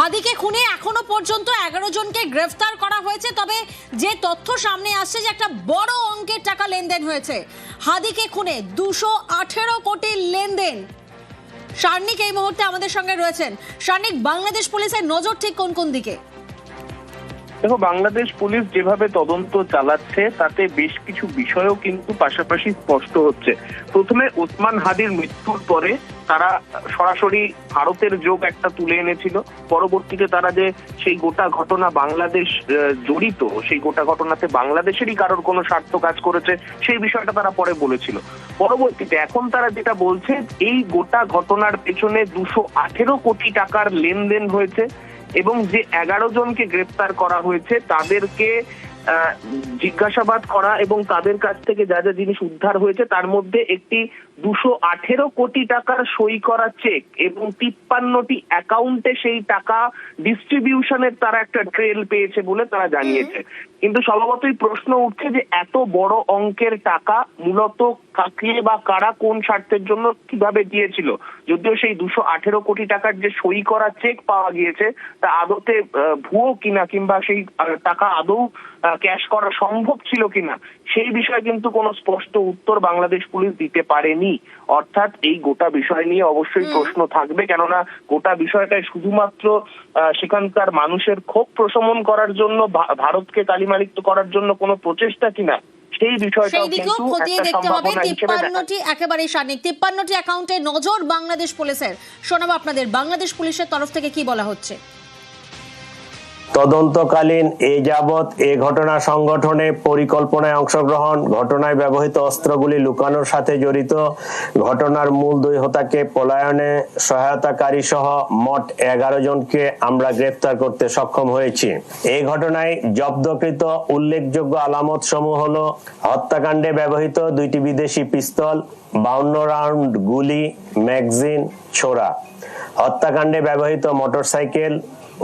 হাদিকে খুনে এখনও পর্যন্ত এগারো জনকে গ্রেফতার করা হয়েছে, তবে যে তথ্য সামনে আসছে যে একটা বড় অঙ্কের টাকা লেনদেন হয়েছে, হাদিকে খুনে দুশো আঠেরো কোটি লেনদেন। সার্নিক এই মুহূর্তে আমাদের সঙ্গে রয়েছেন। সার্নিক বাংলাদেশ পুলিশের নজর ঠিক কোন কোন দিকে? দেখো, বাংলাদেশ পুলিশ যেভাবে তদন্ত চালাচ্ছে, তাতে বেশ কিছু বিষয়ও কিন্তু পাশাপাশি স্পষ্ট হচ্ছে। প্রথমে ওসমান হাদির মৃত্যুর পরে তারা সরাসরি ভারতের যোগ একটা তুলে এনেছিল। পরবর্তীতে তারা যে সেই গোটা ঘটনা বাংলাদেশ জড়িত, সেই গোটা ঘটনাতে বাংলাদেশেরই কারোর কোনো স্বার্থ কাজ করেছে, সেই বিষয়টা তারা পরে বলেছিল। পরবর্তীতে এখন তারা যেটা বলছে, এই গোটা ঘটনার পেছনে দুশো আঠেরো কোটি টাকার লেনদেন হয়েছে। এবং যে এগারো জনকে গ্রেপ্তার করা হয়েছে তাদেরকে জিজ্ঞাসাবাদ করা এবং তাদের কাছ থেকে যা যা জিনিস উদ্ধার হয়েছে তার মধ্যে একটি দুশো আঠেরো কোটি টাকার সই করা চেক এবং তিপ্পান্নটি অ্যাকাউন্টে সেই টাকা ডিস্ট্রিবিউশনের তারা একটা ট্রেল পেয়েছে বলে তারা জানিয়েছে। কিন্তু স্বভাবতই প্রশ্ন উঠছে যে এত বড় অঙ্কের টাকা মূলত কাকে বা কারা কোন স্বার্থের জন্য কীভাবে দিয়েছিল? যদিও সেই দুশো আঠেরো কোটি টাকার যে সই করা চেক পাওয়া গিয়েছে তা আদতে ভুয়ো কিনা কিংবা সেই টাকা আদৌ ক্যাশ করা সম্ভব ছিল কিনা সেই বিষয়ে কিন্তু কোনো স্পষ্ট উত্তর বাংলাদেশ পুলিশ দিতে পারেনি। অর্থাৎ এই গোটা বিষয় নিয়ে অবশ্যই প্রশ্ন থাকবে কেননা গোটা বিষয়টাই শুধুমাত্র আহ, সেখানকার মানুষের ক্ষোভ প্রশমন করার জন্য ভারতকে কালিমালিপ্ত করার জন্য কোনো প্রচেষ্টা কিনা সেই বিষয়টাও কিন্তু খতিয়ে দেখতে হবে। তিপ্পান্নটি একেবারেই সামনে। তিপ্পান্নটি অ্যাকাউন্টে নজর বাংলাদেশ পুলিশের। শোনাবো আপনাদের। বাংলাদেশ পুলিশের তরফ থেকে কি বলা হচ্ছে? তদন্তকালীন এ যাবৎ এ ঘটনা সংগঠনে পরিকল্পনায় অংশগ্রহণ, ঘটনায় ব্যবহৃত অস্ত্রগুলি লুকানোর সাথে জড়িত, ঘটনার মূল দুই হোতাকে পলায়নে সহায়তাকারী সহ মোট এগারো জনকে আমরা গ্রেফতার করতে সক্ষম হয়েছি। এই ঘটনায় জব্দকৃত উল্লেখযোগ্য আলামত সমূহ হল হত্যাকাণ্ডে ব্যবহৃত দুইটি বিদেশি পিস্তল, বাউন্ন রাউন্ড গুলি, ম্যাগজিন, ছোড়া। হত্যাকাণ্ডে ব্যবহৃত মোটরসাইকেল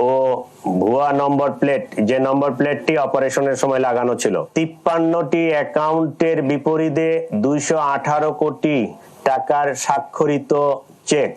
ও ভুয়া নম্বর প্লেট, যে নম্বর প্লেটটি অপারেশনের সময় লাগানো ছিল। তিপ্পান্নটি অ্যাকাউন্টের বিপরীতে দুইশো আঠারো কোটি টাকার স্বাক্ষরিত চেক।